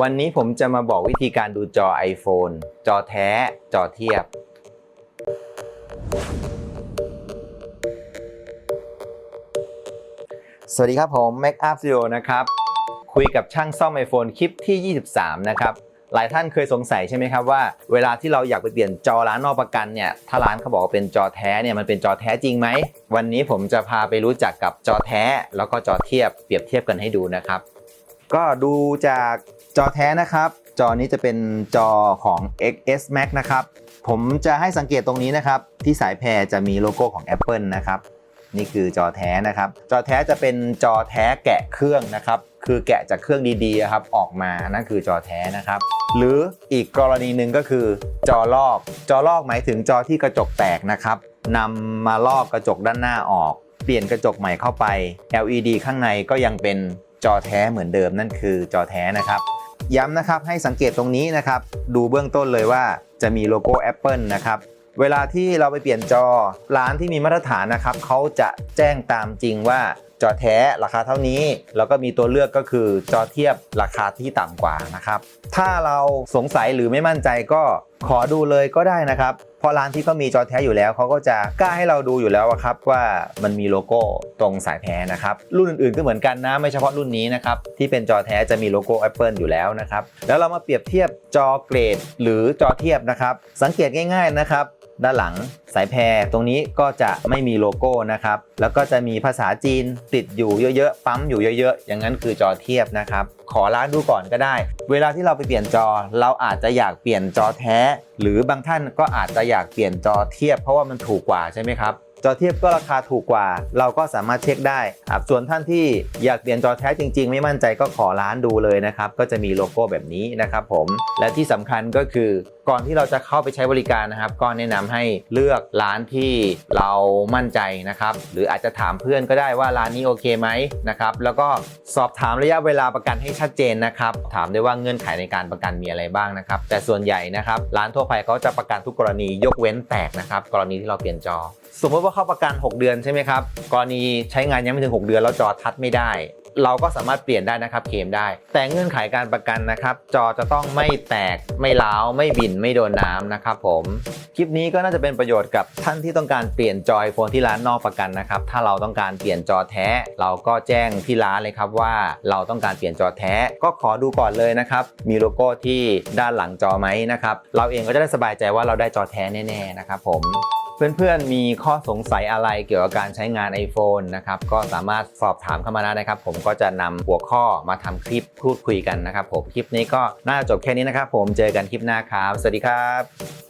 วันนี้ผมจะมาบอกวิธีการดูจอ iPhone จอแท้ จอเทียบ สวัสดีครับผม Make Up Studio นะครับ คุยกับช่างซ่อม iPhone คลิปที่ 23 นะครับหลายท่านเคยสงสัยใช่ไหมครับว่าเวลาที่เราอยากไปเปลี่ยนจอร้านนอกประกันเนี่ยถ้าร้านเขาบอกว่าเป็นจอแท้เนี่ยมันเป็นจอแท้จริงไหม วันนี้ผมจะพาไปรู้จักกับจอแท้ แล้วก็จอเทียบเปรียบเทียบกันให้ดูนะครับ ก็ดูจาก จอแท้นะครับ จอนี้จะเป็นจอของ XS Max นะครับ ผมจะให้สังเกตตรงนี้นะครับ ที่สายแพรจะมีโลโก้ของ Apple นะครับ นี่คือจอแท้นะครับ จอแท้จะเป็นจอแท้แกะเครื่องนะครับ คือแกะจากเครื่องดีๆครับออกมา นั่นคือจอแท้นะครับ หรืออีกกรณีหนึ่งก็คือจอลอก จอลอกหมายถึงจอที่กระจกแตกนะครับนำมาลอกกระจกด้านหน้าออก เปลี่ยนกระจกใหม่เข้าไป LED ข้างในก็ยังเป็นจอแท้เหมือนเดิมนั่นคือจอแท้นะครับ ย้ำนะครับให้สังเกตตรงนี้นะครับ ดูเบื้องต้นเลยว่าจะมีโลโก้ Apple นะครับเวลาที่เราไปเปลี่ยนจอร้านที่มีมาตรฐานนะครับเขาจะแจ้งตามจริงว่า จอแท้ราคาเท่านี้ แล้วก็มีตัวเลือกก็คือจอเทียบราคาที่ต่ำกว่านะครับ ถ้าเราสงสัยหรือไม่มั่นใจก็ขอดูเลยก็ได้นะครับเพราะร้านที่เขามีจอแท้อยู่แล้วเขาก็จะกล้าให้เราดูอยู่แล้วครับว่ามันมีโลโก้ตรงสายแพ้นะครับ รุ่นอื่นๆก็เหมือนกันนะไม่เฉพาะรุ่นนี้นะครับที่เป็นจอแท้จะมีโลโก้ Apple อยู่แล้วนะครับแล้วเรามาเปรียบเทียบจอเกรด หรือจอเทียบนะครับ สังเกตง่าย ๆนะครับ ด้านหลังสายแพรตรงนี้ก็จะไม่มีโลโก้นะครับ แล้วก็จะมีภาษาจีนติดอยู่เยอะๆ ปั๊มอยู่เยอะๆ อย่างนั้นคือจอเทียบนะครับ ขอล้างดูก่อนก็ได้ เวลาที่เราไปเปลี่ยนจอ เราอาจจะอยากเปลี่ยนจอแท้ หรือบางท่านก็อาจจะอยากเปลี่ยนจอเทียบ เพราะว่ามันถูกกว่าใช่ไหมครับ จอเทียบก็ราคาถูกกว่า เราก็สามารถเช็คได้อะส่วนท่านที่อยากเปลี่ยนจอแท้จริง ๆ ไม่มั่นใจก็ขอร้านดูเลยนะครับ ก็จะมีโลโก้แบบนี้นะครับผม และที่สำคัญก็คือก่อนที่เราจะเข้าไปใช้บริการนะครับ ก็แนะนำให้เลือกร้านที่เรามั่นใจนะครับ หรืออาจจะถามเพื่อนก็ได้ว่าร้านนี้โอเคไหมนะครับ แล้วก็สอบถามระยะเวลาประกันให้ชัดเจนนะครับ ถามได้ว่าเงื่อนไขในการประกันมีอะไรบ้างนะครับ แต่ส่วนใหญ่นะครับร้านทั่วไปเขาจะประกันทุกกรณียกเว้นแตกนะครับ กรณีที่เราเปลี่ยนจอ สมมติว่าเข้าประกัน 6 เดือนใช่ไหมครับกรณีใช้งานยังไม่ถึง 6 เดือนแล้วจอทัดไม่ได้ เราก็สามารถเปลี่ยนได้นะครับเคลมได้ แต่เงื่อนไขการประกันนะครับ จอจะต้องไม่แตกไม่ร้าวไม่บินไม่โดนน้ำนะครับผมคลิปนี้ก็น่าจะเป็นประโยชน์กับท่านที่ต้องการเปลี่ยนจอยโฟนที่ร้านนอกประกันนะครับถ้าเราต้องการเปลี่ยนจอแท้ เราก็แจ้งที่ร้านเลยครับว่าเราต้องการเปลี่ยนจอแท้ ก็ขอดูก่อนเลยนะครับมีโลโก้ที่ด้านหลังจอไหมนะครับเราเองก็จะได้สบายใจว่าเราได้จอแท้แน่ๆนะครับผม เพื่อนๆ มีข้อสงสัยอะไรเกี่ยวกับการใช้งาน iPhone นะครับ ก็สามารถสอบถามเข้ามาได้นะครับ ผมก็จะนำหัวข้อมาทำคลิปพูดคุยกันนะครับผม คลิปนี้ก็น่าจะจบแค่นี้นะครับผม เจอกันคลิปหน้าครับ สวัสดีครับ